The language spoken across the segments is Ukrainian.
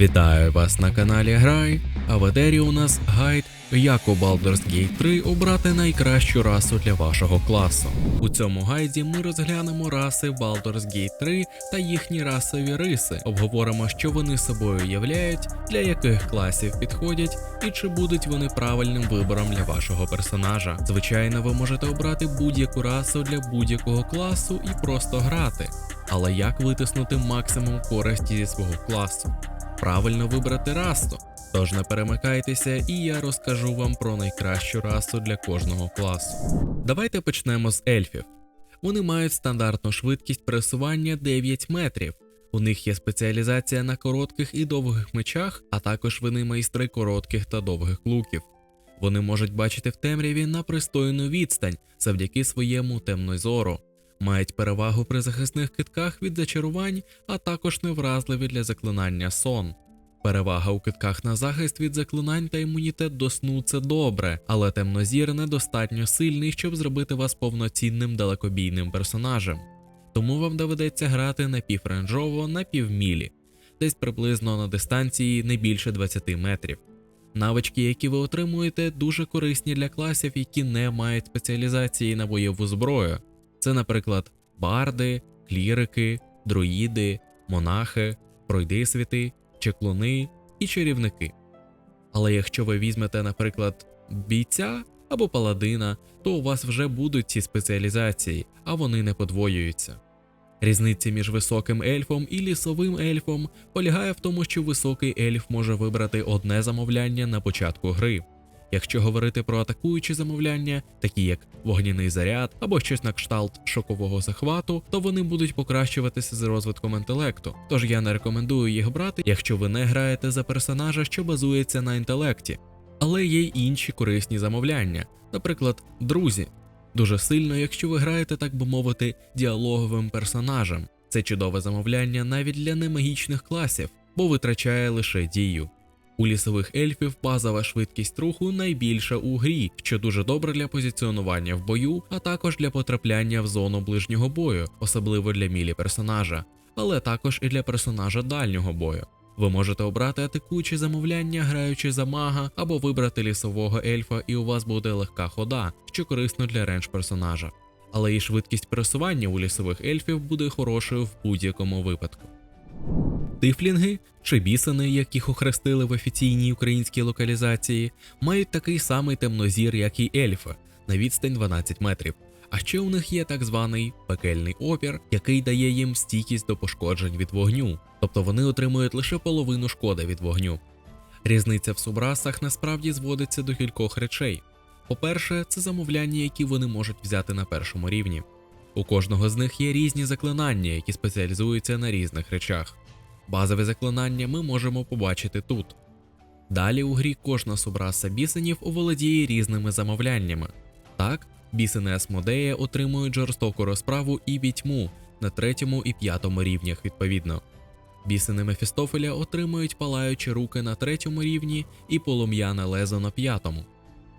Вітаю вас на каналі Грай, а в етері у нас гайд, як у Baldur's Gate 3 обрати найкращу расу для вашого класу. У цьому гайді ми розглянемо раси Baldur's Gate 3 та їхні расові риси, обговоримо, що вони собою являють, для яких класів підходять і чи будуть вони правильним вибором для вашого персонажа. Звичайно, ви можете обрати будь-яку расу для будь-якого класу і просто грати. Але як витиснути максимум користі зі свого класу? Правильно вибрати расу. Тож не перемикайтеся, і я розкажу вам про найкращу расу для кожного класу. Давайте почнемо з ельфів. Вони мають стандартну швидкість пересування 9 метрів. У них є спеціалізація на коротких і довгих мечах, а також вони майстри коротких та довгих луків. Вони можуть бачити в темряві на пристойну відстань завдяки своєму темнозору, мають перевагу при захисних китках від зачарувань, а також невразливі для заклинання сон. Перевага у китках на захист від заклинань та імунітет до сну це добре, але темнозір недостатньо сильний, щоб зробити вас повноцінним далекобійним персонажем. Тому вам доведеться грати напівренжово на півмілі, десь приблизно на дистанції не більше 20 метрів. Навички, які ви отримуєте, дуже корисні для класів, які не мають спеціалізації на бойову зброю. Це, наприклад, барди, клірики, друїди, монахи, пройдисвіти, чеклуни і чарівники. Але якщо ви візьмете, наприклад, бійця або паладина, то у вас вже будуть ці спеціалізації, а вони не подвоюються. Різниця між високим ельфом і лісовим ельфом полягає в тому, що високий ельф може вибрати одне замовляння на початку гри. Якщо говорити про атакуючі замовляння, такі як вогняний заряд або щось на кшталт шокового захвату, то вони будуть покращуватися з розвитком інтелекту. Тож я не рекомендую їх брати, якщо ви не граєте за персонажа, що базується на інтелекті. Але є й інші корисні замовляння, наприклад, друзі. Дуже сильно, якщо ви граєте, так би мовити, діалоговим персонажем. Це чудове замовляння навіть для немагічних класів, бо витрачає лише дію. У лісових ельфів базова швидкість руху найбільша у грі, що дуже добре для позиціонування в бою, а також для потрапляння в зону ближнього бою, особливо для мілі персонажа, але також і для персонажа дальнього бою. Ви можете обрати атакуючі замовляння, граючи за мага, або вибрати лісового ельфа, і у вас буде легка хода, що корисно для рендж персонажа. Але і швидкість пересування у лісових ельфів буде хорошою в будь-якому випадку. Тифлінги чи бісени, яких охрестили в офіційній українській локалізації, мають такий самий темнозір, як і ельфи, на відстань 12 метрів. А ще у них є так званий пекельний опір, який дає їм стійкість до пошкоджень від вогню, тобто вони отримують лише половину шкоди від вогню. Різниця в субрасах насправді зводиться до кількох речей. По-перше, це замовляння, які вони можуть взяти на першому рівні. У кожного з них є різні заклинання, які спеціалізуються на різних речах. Базове заклинання ми можемо побачити тут. Далі у грі кожна субраса бісенів оволодіє різними замовляннями. Так, бісени Асмодея отримують жорстоку розправу і вітьму на третьому і п'ятому рівнях відповідно. Бісени Мефістофеля отримують палаючі руки на третьому рівні і полум'яне лезо на п'ятому.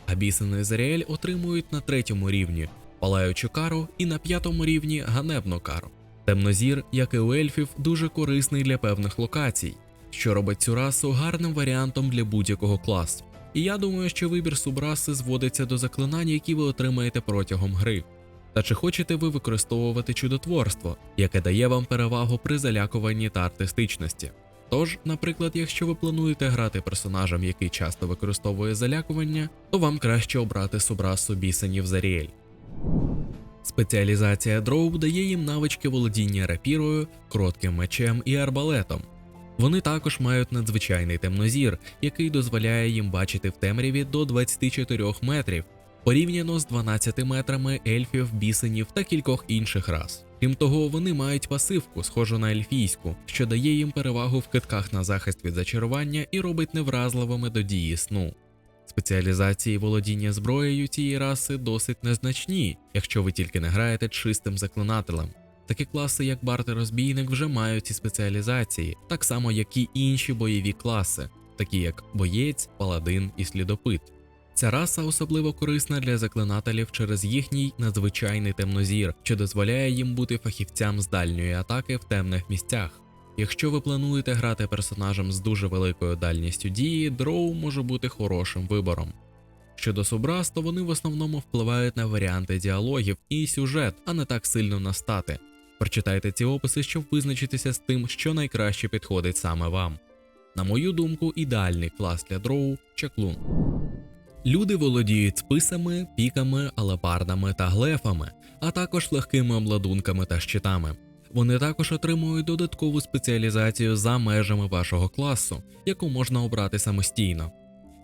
А бісени Зеріель отримують на третьому рівні палаючу кару і на п'ятому рівні ганебну кару. Темнозір, як і у ельфів, дуже корисний для певних локацій, що робить цю расу гарним варіантом для будь-якого класу. І я думаю, що вибір субраси зводиться до заклинань, які ви отримаєте протягом гри. Та чи хочете ви використовувати чудотворство, яке дає вам перевагу при залякуванні та артистичності? Тож, наприклад, якщо ви плануєте грати персонажем, який часто використовує залякування, то вам краще обрати субрасу бісенів Заріель. Спеціалізація дроу дає їм навички володіння рапірою, коротким мечем і арбалетом. Вони також мають надзвичайний темнозір, який дозволяє їм бачити в темряві до 24 метрів, порівняно з 12 метрами ельфів, бісенів та кількох інших рас. Крім того, вони мають пасивку, схожу на ельфійську, що дає їм перевагу в китках на захист від зачарування і робить невразливими до дії сну. Спеціалізації володіння зброєю цієї раси досить незначні, якщо ви тільки не граєте чистим заклинателем. Такі класи, як Барт і розбійник, вже мають ці спеціалізації, так само як і інші бойові класи, такі як боєць, паладин і слідопит. Ця раса особливо корисна для заклинателів через їхній надзвичайний темнозір, що дозволяє їм бути фахівцям з дальньої атаки в темних місцях. Якщо ви плануєте грати персонажем з дуже великою дальністю дії, дроу може бути хорошим вибором. Щодо субраз, то вони в основному впливають на варіанти діалогів і сюжет, а не так сильно на стати. Прочитайте ці описи, щоб визначитися з тим, що найкраще підходить саме вам. На мою думку, ідеальний клас для дроу чаклун. Люди володіють списами, піками, алебардами та глефами, а також легкими обладунками та щитами. Вони також отримують додаткову спеціалізацію за межами вашого класу, яку можна обрати самостійно.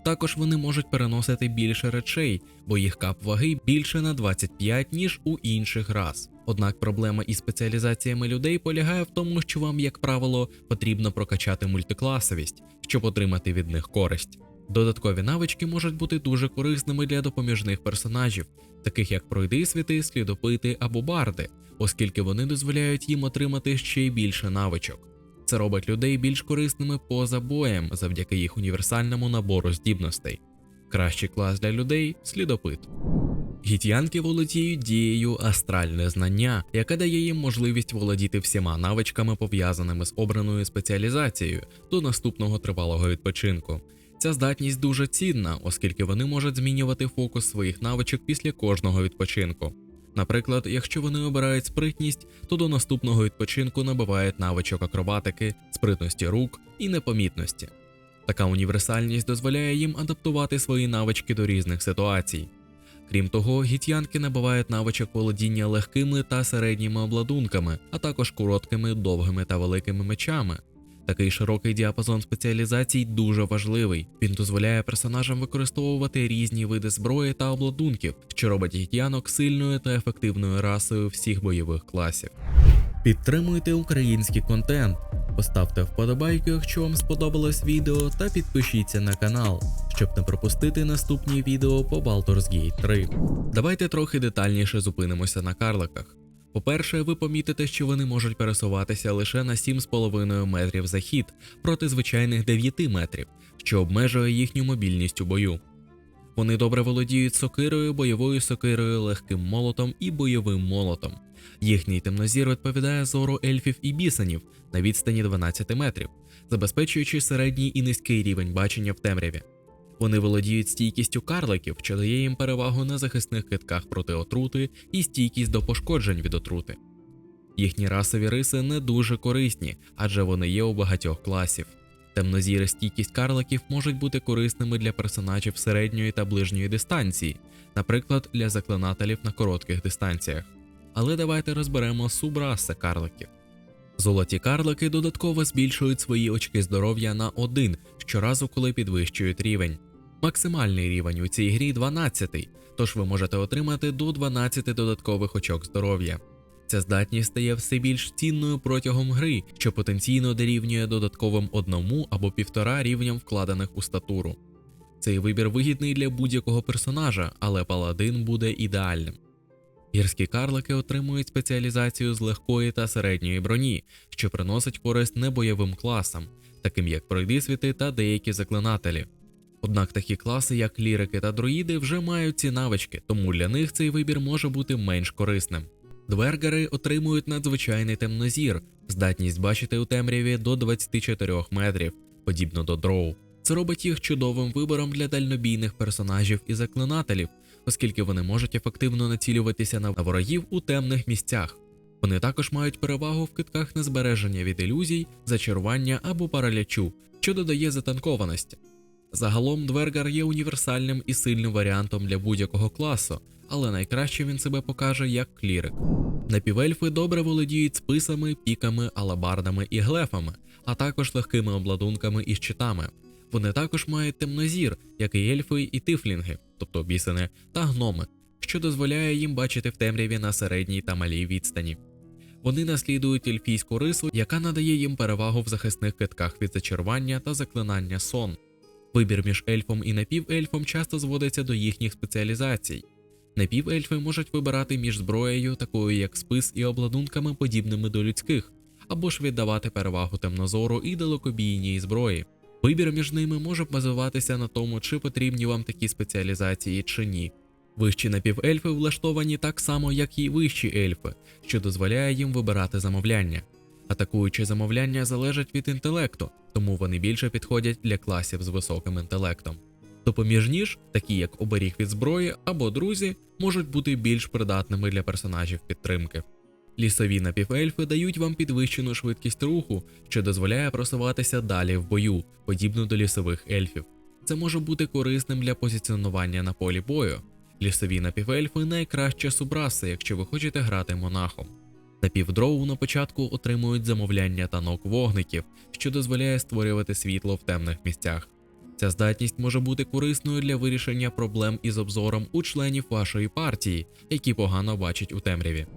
Також вони можуть переносити більше речей, бо їх кап ваги більше на 25, ніж у інших рас. Однак проблема із спеціалізаціями людей полягає в тому, що вам, як правило, потрібно прокачати мультикласовість, щоб отримати від них користь. Додаткові навички можуть бути дуже корисними для допоміжних персонажів, таких як пройдисвіти, слідопити або барди, оскільки вони дозволяють їм отримати ще й більше навичок. Це робить людей більш корисними поза боєм завдяки їх універсальному набору здібностей. Кращий клас для людей слідопит. Гітянки володіють дією астральне знання, яке дає їм можливість володіти всіма навичками, пов'язаними з обраною спеціалізацією до наступного тривалого відпочинку. Ця здатність дуже цінна, оскільки вони можуть змінювати фокус своїх навичок після кожного відпочинку. Наприклад, якщо вони обирають спритність, то до наступного відпочинку набувають навичок акробатики, спритності рук і непомітності. Така універсальність дозволяє їм адаптувати свої навички до різних ситуацій. Крім того, гітянки набувають навичок володіння легкими та середніми обладунками, а також короткими, довгими та великими мечами. Такий широкий діапазон спеціалізацій дуже важливий. Він дозволяє персонажам використовувати різні види зброї та обладунків, що робить гітянок сильною та ефективною расою всіх бойових класів. Підтримуйте український контент, поставте вподобайку, якщо вам сподобалось відео, та підпишіться на канал, щоб не пропустити наступні відео по Baldur's Gate 3. Давайте трохи детальніше зупинимося на карликах. По-перше, ви помітите, що вони можуть пересуватися лише на 7,5 метрів за хід проти звичайних 9 метрів, що обмежує їхню мобільність у бою. Вони добре володіють сокирою, бойовою сокирою, легким молотом і бойовим молотом. Їхній темнозір відповідає зору ельфів і бісенів на відстані 12 метрів, забезпечуючи середній і низький рівень бачення в темряві. Вони володіють стійкістю карликів, що дає їм перевагу на захисних китках проти отрути і стійкість до пошкоджень від отрути. Їхні расові риси не дуже корисні, адже вони є у багатьох класів. Темнозіри стійкість карликів можуть бути корисними для персонажів середньої та ближньої дистанції, наприклад, для заклинателів на коротких дистанціях. Але давайте розберемо субраси карликів. Золоті карлики додатково збільшують свої очки здоров'я на один щоразу, коли підвищують рівень. Максимальний рівень у цій грі 12, тож ви можете отримати до 12 додаткових очок здоров'я. Ця здатність стає все більш цінною протягом гри, що потенційно дорівнює додатковим одному або півтора рівням вкладених у статуру. Цей вибір вигідний для будь-якого персонажа, але паладин буде ідеальним. Гірські карлики отримують спеціалізацію з легкої та середньої броні, що приносить користь небойовим класам, таким як пройдисвіти та деякі заклинателі. Однак такі класи, як лірики та друїди, вже мають ці навички, тому для них цей вибір може бути менш корисним. Двергери отримують надзвичайний темнозір, здатність бачити у темряві до 24 метрів, подібно до дроу. Це робить їх чудовим вибором для дальнобійних персонажів і заклинателів, оскільки вони можуть ефективно націлюватися на ворогів у темних місцях. Вони також мають перевагу в китках на збереження від ілюзій, зачарування або паралячу, що додає затанкованості. Загалом Двергар є універсальним і сильним варіантом для будь-якого класу, але найкраще він себе покаже як клірик. Напівельфи добре володіють списами, піками, алабардами і глефами, а також легкими обладунками і щитами. Вони також мають темнозір, як і ельфи і тифлінги, тобто бісени, та гноми, що дозволяє їм бачити в темряві на середній та малій відстані. Вони наслідують ельфійську рису, яка надає їм перевагу в захисних китках від зачарування та заклинання сон. Вибір між ельфом і напівельфом часто зводиться до їхніх спеціалізацій. Напівельфи можуть вибирати між зброєю, такою як спис і обладунками, подібними до людських, або ж віддавати перевагу темнозору і далекобійній зброї. Вибір між ними може базуватися на тому, чи потрібні вам такі спеціалізації чи ні. Вищі напівельфи влаштовані так само, як і вищі ельфи, що дозволяє їм вибирати замовляння. Атакуючі замовляння залежать від інтелекту, тому вони більше підходять для класів з високим інтелектом. Допоміжні ж, такі як оберіг від зброї або друзі, можуть бути більш придатними для персонажів підтримки. Лісові напівельфи дають вам підвищену швидкість руху, що дозволяє просуватися далі в бою, подібно до лісових ельфів. Це може бути корисним для позиціонування на полі бою. Лісові напівельфи найкраща субраса, якщо ви хочете грати монахом. Напівдроу на початку отримують замовляння танок вогників, що дозволяє створювати світло в темних місцях. Ця здатність може бути корисною для вирішення проблем із обзором у членів вашої партії, які погано бачать у темряві.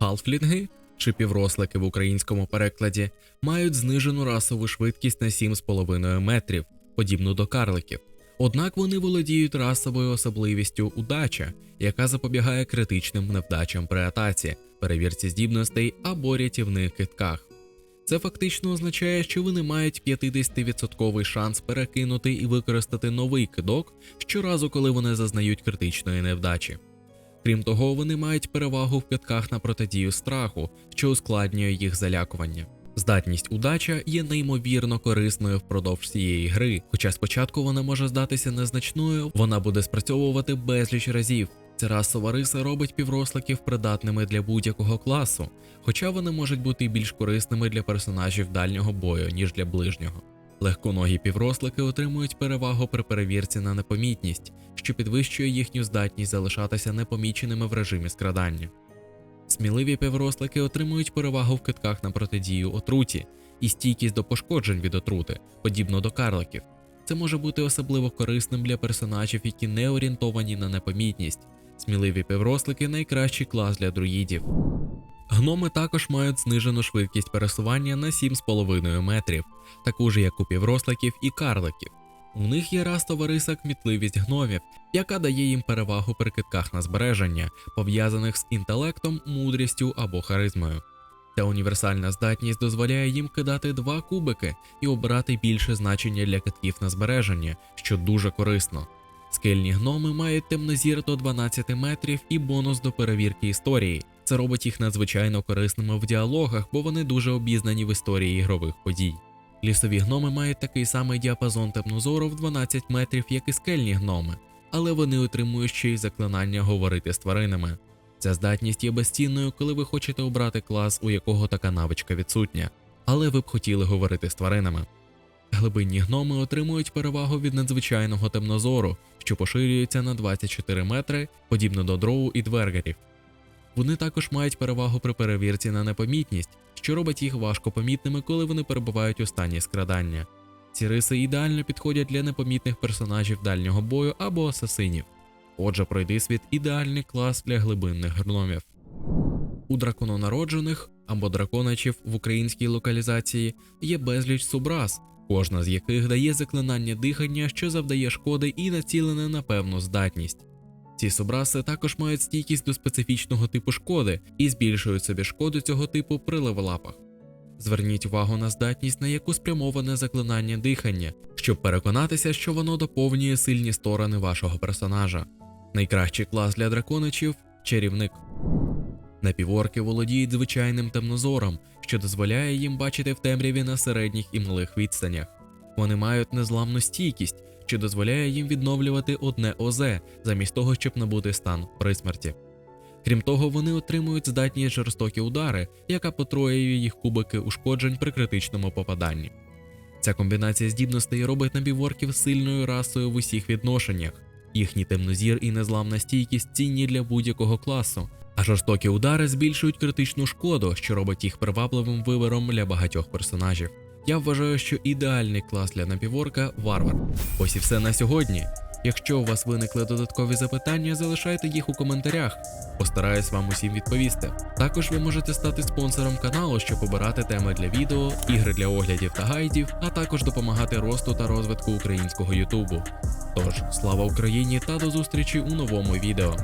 Халфлінги чи піврослики в українському перекладі мають знижену расову швидкість на 7,5 метрів, подібну до карликів. Однак вони володіють расовою особливістю удача, яка запобігає критичним невдачам при атаці, перевірці здібностей або рятівних китках. Це фактично означає, що вони мають 50% шанс перекинути і використати новий кидок щоразу, коли вони зазнають критичної невдачі. Крім того, вони мають перевагу в китках на протидію страху, що ускладнює їх залякування. Здатність удача є неймовірно корисною впродовж цієї гри, хоча спочатку вона може здатися незначною, вона буде спрацьовувати безліч разів. Ця расова риса робить півросликів придатними для будь-якого класу, хоча вони можуть бути більш корисними для персонажів дальнього бою, ніж для ближнього. Легконогі піврослики отримують перевагу при перевірці на непомітність, що підвищує їхню здатність залишатися непоміченими в режимі скрадання. Сміливі піврослики отримують перевагу в китках на протидію отруті і стійкість до пошкоджень від отрути, подібно до карликів. Це може бути особливо корисним для персонажів, які не орієнтовані на непомітність. Сміливі піврослики найкращий клас для друїдів. Гноми також мають знижену швидкість пересування на 7,5 метрів, таку ж як у півросликів і карликів. У них є растова риса кмітливість гномів, яка дає їм перевагу при китках на збереження, пов'язаних з інтелектом, мудрістю або харизмою. Ця універсальна здатність дозволяє їм кидати два кубики і обирати більше значення для китків на збереження, що дуже корисно. Скельні гноми мають темнозір до 12 метрів і бонус до перевірки історії. Це робить їх надзвичайно корисними в діалогах, бо вони дуже обізнані в історії ігрових подій. Лісові гноми мають такий самий діапазон темнозору в 12 метрів, як і скельні гноми, але вони отримують ще й заклинання говорити з тваринами. Ця здатність є безцінною, коли ви хочете обрати клас, у якого така навичка відсутня, але ви б хотіли говорити з тваринами. Глибинні гноми отримують перевагу від надзвичайного темнозору, що поширюється на 24 метри, подібно до дроу і двергерів. Вони також мають перевагу при перевірці на непомітність, що робить їх важко помітними, коли вони перебувають у стані скрадання. Ці риси ідеально підходять для непомітних персонажів дальнього бою або асасинів. Отже, пройди світ ідеальний клас для глибинних гномів. У дракононароджених або драконачів в українській локалізації є безліч субраз, кожна з яких дає заклинання дихання, що завдає шкоди і націлене на певну здатність. Ці субраси також мають стійкість до специфічного типу шкоди і збільшують собі шкоду цього типу при левелапах. Зверніть увагу на здатність, на яку спрямоване заклинання дихання, щоб переконатися, що воно доповнює сильні сторони вашого персонажа. Найкращий клас для драконичів чарівник. Напіворки володіють звичайним темнозором, що дозволяє їм бачити в темряві на середніх і малих відстанях. Вони мають незламну стійкість, що дозволяє їм відновлювати одне ОЗ, замість того, щоб набути стан при смерті. Крім того, вони отримують здатність жорстокі удари, яка потроює їх кубики ушкоджень при критичному попаданні. Ця комбінація здібностей робить набіворків сильною расою в усіх відношеннях. Їхній темнозір і незламна стійкість цінні для будь-якого класу, а жорстокі удари збільшують критичну шкоду, що робить їх привабливим вибором для багатьох персонажів. Я вважаю, що ідеальний клас для напіворка варвар. Ось і все на сьогодні. Якщо у вас виникли додаткові запитання, залишайте їх у коментарях. Постараюсь вам усім відповісти. Також ви можете стати спонсором каналу, щоб обирати теми для відео, ігри для оглядів та гайдів, а також допомагати росту та розвитку українського Ютубу. Тож, слава Україні та до зустрічі у новому відео.